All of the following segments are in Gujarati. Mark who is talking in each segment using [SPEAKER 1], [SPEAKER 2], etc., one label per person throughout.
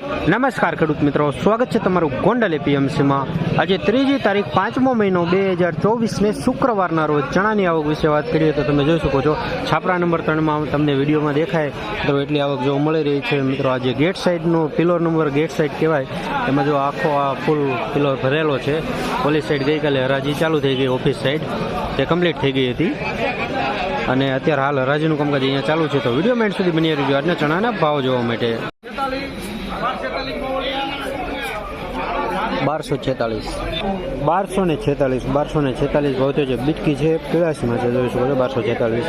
[SPEAKER 1] નમસ્કાર ખેડૂત મિત્રો, સ્વાગત છે તમારું ગોંડલ એપીએમસીમાં. આજે ત્રીજી તારીખ પાંચમો મહિનો બે હજાર ચોવીસને શુક્રવારના રોજ ચણાની આવક વિશે વાત કરીએ તો તમે જોઈ શકો છો, છાપરા નંબર ત્રણમાં તમને વિડીયોમાં દેખાય. તો એટલી આવક જોવા મળી રહી છે, મિત્રો, આજે ગેટ સાઈડનો પિલોર નંબર, ગેટ સાઈડ કહેવાય. એમાં જો આખો આ ફૂલ પિલોર ભરેલો છે, પોલીસ સાઈડ ગઈકાલે હરાજી ચાલુ થઈ ગઈ ઓફિસ સાઈડ. તે કમ્પ્લીટ થઈ ગઈ હતી. અને અત્યારે હાલ હરાજીનું કામકાજ અહીંયા ચાલુ છે. તો વીડિયો મેન્ટ સુધી બની રહ્યું આજના ચણાના ભાવ જોવા માટે. બારસો છેતાલીસ. બારસો ને છેતાલીસ બારસો ને છેતાલીસ ભાવ થયો છે બીટકી છે પીળાસીમાં છે જોઈ શકો છો બારસો છેતાલીસ.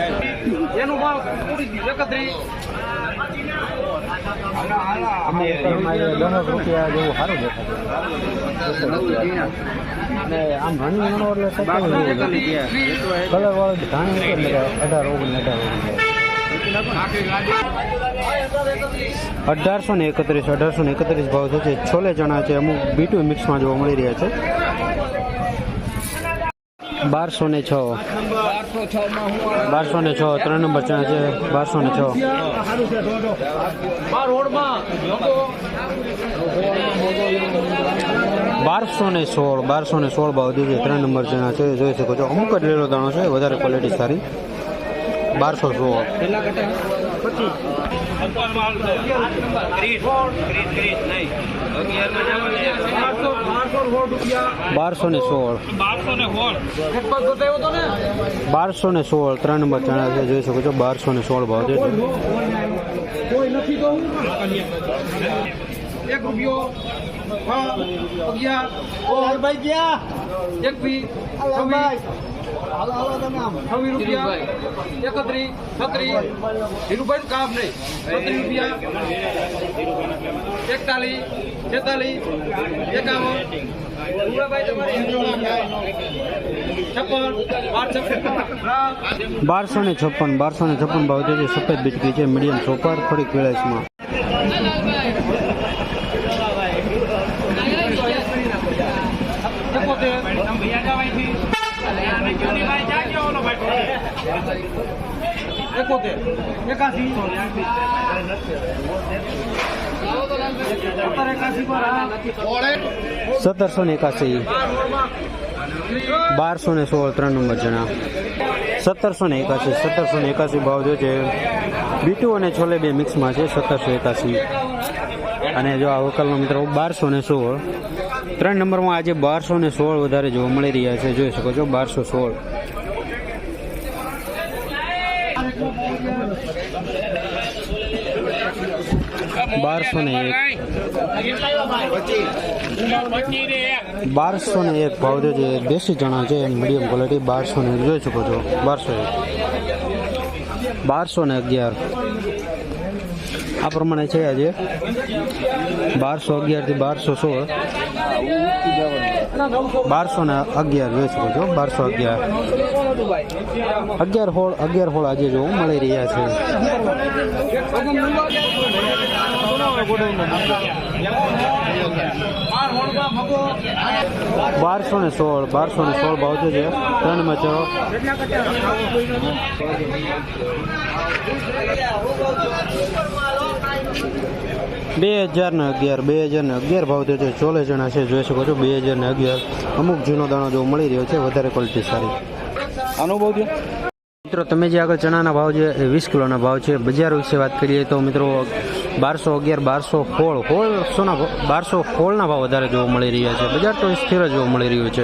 [SPEAKER 1] રૂપિયા જેવું સારું દેખાય અને આમ ઘણી ગણો એટલે કલર વાળો ઘણી અઢાર ઓગણ અઢાર અઢારસો ને એકત્રીસ, અઢારસો ને એકત્રીસ ભાવ થશે. છોલે ચણા છે, અમુક બીટુ મિક્સમાં જોવા મળી રહ્યા છે. બારસો ને છ. બારસો ને છ, ત્રણ નંબર ચણા છે. બારસો ને છ.
[SPEAKER 2] બાર
[SPEAKER 1] બારસો ને સોળ, બારસો ને સોળ ભાવ દીધી ત્રણ નંબર ચણા છે. જોઈ શકો છો, અમુક જ લીલો દાણો છે, વધારે ક્વોલિટી સારી. બારસો સોળ
[SPEAKER 2] બારસો
[SPEAKER 1] ને સોળ.
[SPEAKER 2] બારસો ને સોળ
[SPEAKER 1] ત્રણ નંબર ચણા છે જોઈ શકો છો બારસો ને સોળ ભાવ છે.
[SPEAKER 2] કોઈ નથી તો એક રૂપિયો અગિયાર ભાઈ ગયા. એક બી છવ્વીસ
[SPEAKER 1] બારસો. ને છપ્પન, બારસો ને છપ્પન ભાવ છે સફેદ બીટકી છે, મીડિયમ ચોપર થોડીક વેળાસમાં
[SPEAKER 2] એકોતેર એકાસી.
[SPEAKER 1] સત્તરસો ને એકાસી બારસો ને સોળ, ત્રણ નંબર જણા. સત્તરસો ને એકાસી સત્તરસો ને એકાસી ભાવ જો છે. બીટુ અને છોલે બે મિક્સમાં છે, સત્તરસો એકાસી અને જો આ વકલનો મિત્રો, બારસો ને સોળ. ત્રણ નંબરમાં આજે બારસો ને સોળ વધારે જોવા મળી રહ્યા છે. જોઈ શકો છો, બારસો સોળ. બારસો ને એક. બારસો ને એક ભાવ જે દેશી ચણા છે મીડિયમ ક્વોલિટી બારસો ને જોઈ શકો છો. બારસો એક. બારસો ને અગિયાર. આ પ્રમાણે છે આજે. બારસો અગિયારથી બારસો સોળ. બારસો ને અગિયાર જોઈ શકો છો, બારસો અગિયાર. અગિયાર હોળ અગિયાર હોળ આજે જોવા મળી રહ્યા છે. બારસો ને સોળ, બારસો ને સોળ ભાવ છે ત્રણમાં બે હજાર ને અગિયાર બે હજાર ને અગિયાર ભાવ થયો છે. ચોલે જણા છે જોઈ શકો છો બે હજાર ને અગિયાર. અમુક જૂનો દાણો જો મળી રહ્યો છે વધારે ક્વોલિટી સારી. અનુભવ છે? મિત્રો તમે જે આગળ ચણાના ભાવ છે એ વીસ કિલોના ભાવ છે. બજાર વિશે વાત કરીએ તો મિત્રો બારસો અગિયાર બારસો હોળ હોળ સોના બારસો હોળના ભાવ વધારે જોવા મળી રહ્યા છે. બજાર તો સ્થિર જોવા મળી રહ્યું છે.